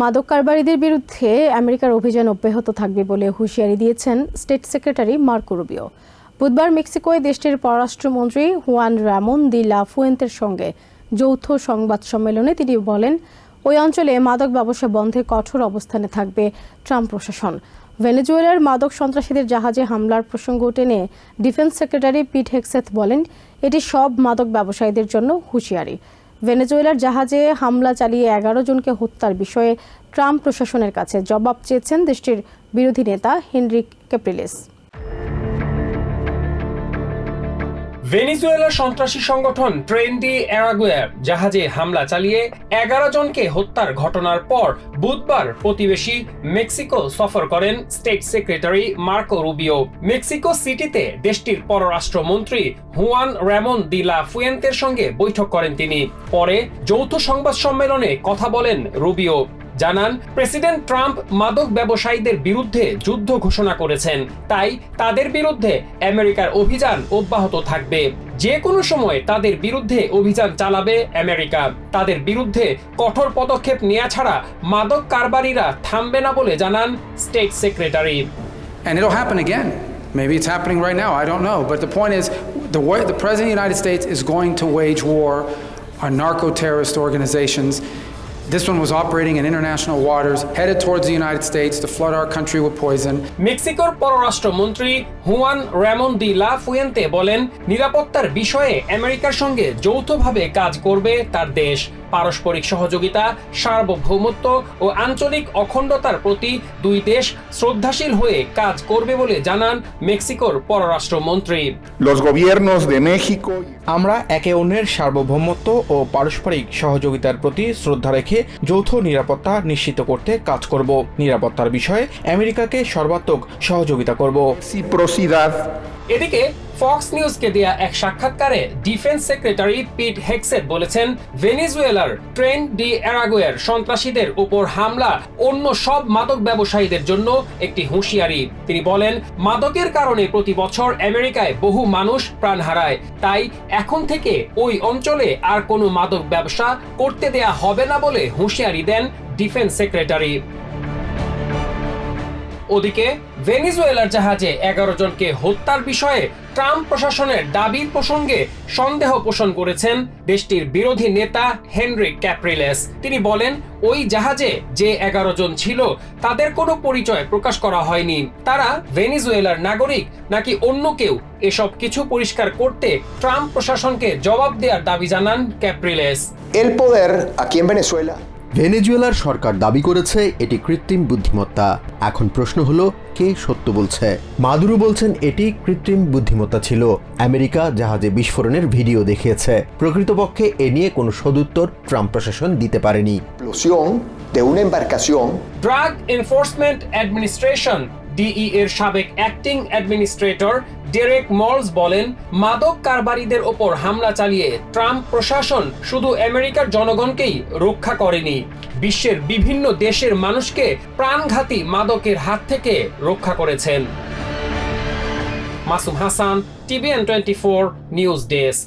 মাদক কারবারিদের বিরুদ্ধে আমেরিকার অভিযান অব্যাহত থাকবে বলে হুঁশিয়ারি দিয়েছেন স্টেট সেক্রেটারি মার্কো রুবিও। বুধবার মেক্সিকোয় দেশটির পররাষ্ট্রমন্ত্রী হুয়ান রামন দি লা ফুয়েন্তের সঙ্গে যৌথ সংবাদ সম্মেলনে তিনি বলেন, ওই অঞ্চলে মাদক ব্যবসা বন্ধে কঠোর অবস্থানে থাকবে ট্রাম্প প্রশাসন। ভেনেজুয়েলার মাদক সন্ত্রাসীদের জাহাজে হামলার প্রসঙ্গ টেনে ডিফেন্স সেক্রেটারি পিট হেক্সেথ বলেন, এটি সব মাদক ব্যবসায়ীদের জন্য হুঁশিয়ারি। ভেনেজুয়েলার জাহাজে হামলা চালিয়ে এগারো জনকে হত্যার বিষয়ে ট্রাম্প প্রশাসনের কাছে জবাব চেয়েছেন দেশটির বিরোধী নেতা হেনরিক ক্যাপ্রিলেস ভেনিজুয়েলার সন্ত্রাসী সংগঠন ট্রেন ডি অ্যারাগুয়ার জাহাজে হামলা চালিয়ে এগারো জনকে হত্যার ঘটনার পর বুধবার প্রতিবেশী মেক্সিকো সফর করেন state secretary Marco Rubio. Mexico সিটিতে দেশটির পররাষ্ট্রমন্ত্রী হুয়ান র্যামন দি লা ফুয়েন্তের সঙ্গে বৈঠক করেন তিনি। পরে যৌথ সংবাদ সম্মেলনে কথা বলেন রুবিও। জানান প্রেসিডেন্ট ট্রাম্প মাদক ব্যবসায়ীদের বিরুদ্ধে যুদ্ধ ঘোষণা করেছেন। তাই তাদের বিরুদ্ধে আমেরিকার অভিযান অব্যাহত থাকবে। যে কোনো সময় তাদের বিরুদ্ধে অভিযান চালাবে আমেরিকা। তাদের বিরুদ্ধে কঠোর পদক্ষেপ নেওয়া ছাড়া মাদক কারবারীরা থামবে না বলে জানান state secretary. Maybe it's happening right now, I don't know. But the point is, the, the President of the United States is going to wage war on narco terrorist organizations. This one was operating in international waters, headed towards the United States to flood our country with poison. মেক্সিকোর পররাষ্ট্রমন্ত্রী Juan Ramon দি la Fuente বলেন নিরাপত্তার বিষয়ে আমেরিকার সঙ্গে যৌথভাবে কাজ করবে তার দেশ পারস্পরিক সহযোগিতা সার্বভৌমত্ব ও আঞ্চলিক অখণ্ডতার প্রতি দুই দেশ শ্রদ্ধাশীল হয়ে কাজ করবে বলে জানান মেক্সিকোর পররাষ্ট্রমন্ত্রী। Los gobiernos de আমরা একে অন্যের সার্বভৌমত্ব ও পারস্পরিক সহযোগিতার প্রতি শ্রদ্ধা রেখে যৌথ নিরাপত্তা নিশ্চিত করতে কাজ করব। নিরাপত্তার বিষয়ে আমেরিকাকে সর্বাত্মক সহযোগিতা করব। এদিকে ফক্স নিউজকে দেয়া এক সাক্ষাৎকারে ডিফেন্স সেক্রেটারি পিট হেক্সেট বলেছেন, ভেনিজুয়েলার ট্রেন ডি অ্যারাগুয়ের সন্ত্রাসীদের উপর হামলা অন্য সব মাদক ব্যবসায়ীদের জন্য একটি হুঁশিয়ারি। তিনি বলেন, মাদকের কারণে প্রতি বছর আমেরিকায় বহু মানুষ প্রাণ হারায়। তাই এখন থেকে ওই অঞ্চলে আর কোনো মাদক ব্যবসা করতে দেয়া হবে না বলে হুঁশিয়ারি দেন ডিফেন্স সেক্রেটারি। ওদিকে ভেনিজুয়েলার জাহাজে এগারো জনকে হত্যার বিষয়ে ট্রাম্প প্রশাসনের দাবির প্রসঙ্গে সন্দেহ পোষণ করেছেন দেশটির বিরোধী নেতা হেনরি ক্যাপ্রিলেস। তিনি বলেন, ওই জাহাজে যে এগারো জন ছিল, তাদের কোনো পরিচয় প্রকাশ করা হয়নি। তারা ভেনিজুয়েলার নাগরিক, নাকি অন্য কেউ? এসব কিছু পরিষ্কার করতে ট্রাম্প প্রশাসনকে জবাব দেওয়ার দাবি জানান ক্যাপ্রিলেস। ভেনেজুয়েলার সরকার দাবি করেছে এটি কৃত্রিম বুদ্ধিমত্তা। এখন প্রশ্ন হলো কে সত্য বলছে? মাদুরু বলছেন এটি কৃত্রিম বুদ্ধিমত্তা ছিল। আমেরিকা জাহাজে বিস্ফোরণের ভিডিও দেখিয়েছে। প্রকৃতপক্ষে এ নিয়ে কোনো সদুত্তর ট্রাম্প প্রশাসন দিতে পারেনি। De una embarcación. Drug Enforcement administration D E সাবেক অ্যাক্টিং অ্যাডমিনিস্ট্রেটর ডেরেক মলস বলেন, মাদক কারবারিদের ওপর হামলা চালিয়ে ট্রাম্প প্রশাসন শুধু আমেরিকার জনগণকেই রক্ষা করেনি। বিশ্বের বিভিন্ন দেশের মানুষকে প্রাণঘাতী মাদকের হাত থেকে রক্ষা করেছেন। Masum Hasan, TVN twenty four news desk.